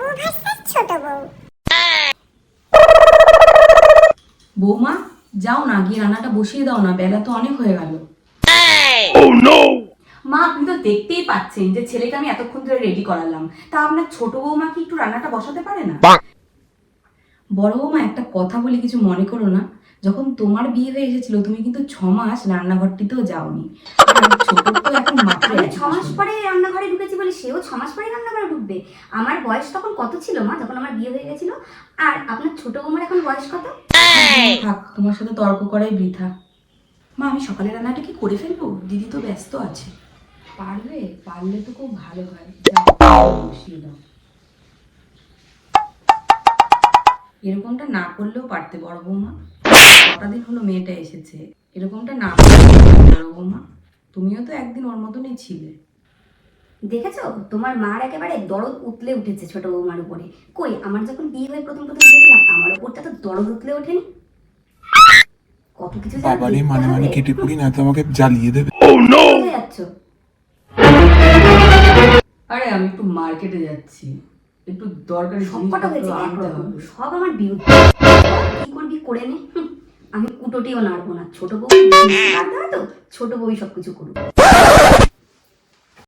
বউ ভার্সেস ছোট বউ। বৌমা যাও না গিয়ে রান্নাটা বসিয়ে দাও না বেলা তো অনেক হয়ে গেল। মা আপনি তো দেখতেই পাচ্ছেন যে ছেলেকে আমি এতক্ষণ ধরে রেডি করালাম। তা আপনার ছোট বৌমা কি একটু রান্নাটা বসাতে পারে না? বড় বৌমা একটা কথা বলে কিছু মনে করো না। যখন তোমার বিয়ে হয়ে এসেছিল তুমি কিন্তু ছ মাস রান্নাঘরটিতেও যাওনি। ছোট তো এখন মাত্র ছ মাস পরে রান্নাঘরে ঢুকেছি বলে সেও ছ মাস পরে রান্নাঘরে ঢুকবে। আমার বয়স তখন কত ছিল মা? যখন আমার বিয়ে হয়ে গেছিল। আর আপনার ছোট বৌমার এখন বয়স কত? থাক তোমার সাথে তর্ক করাই বৃথা। মা আমি সকালে রান্নাটা কি করে ফেলব? দিদি তো ব্যস্ত আছে। পারবে পারলে তো খুব ভালো হয়। এরকমটা না করলেও পারতে বড় বৌমা। কটা দিন হলো মেয়েটা এসেছে। এরকমটা না পারতে বড় বৌমা। তুমিও তো একদিন ওর মতনই ছিলে। দেখেছ? তোমার মার একেবারে দরদ উতলে উঠেছে ছোট বৌমার উপরে। কই আমার যখন বিয়ে হয়ে প্রথম প্রথম এসেছিলাম আমার উপরটা তো দরদ উতলে ওঠেনি। কত কিছু বাবারে মানে মানে কেটে পড়ি না তো আমাকে জ্বালিয়ে দেবে। কোথায় যাচ্ছ। আরে আমি একটু মার্কেটে যাচ্ছি। একটু দরকারি সবকটা হয়েছে সব আমার বিরুদ্ধে। কি করবি করে নে? আমি কুটোটিও নাড়বো না। ছোট বউ তো। ছোট বউই সবকিছু করব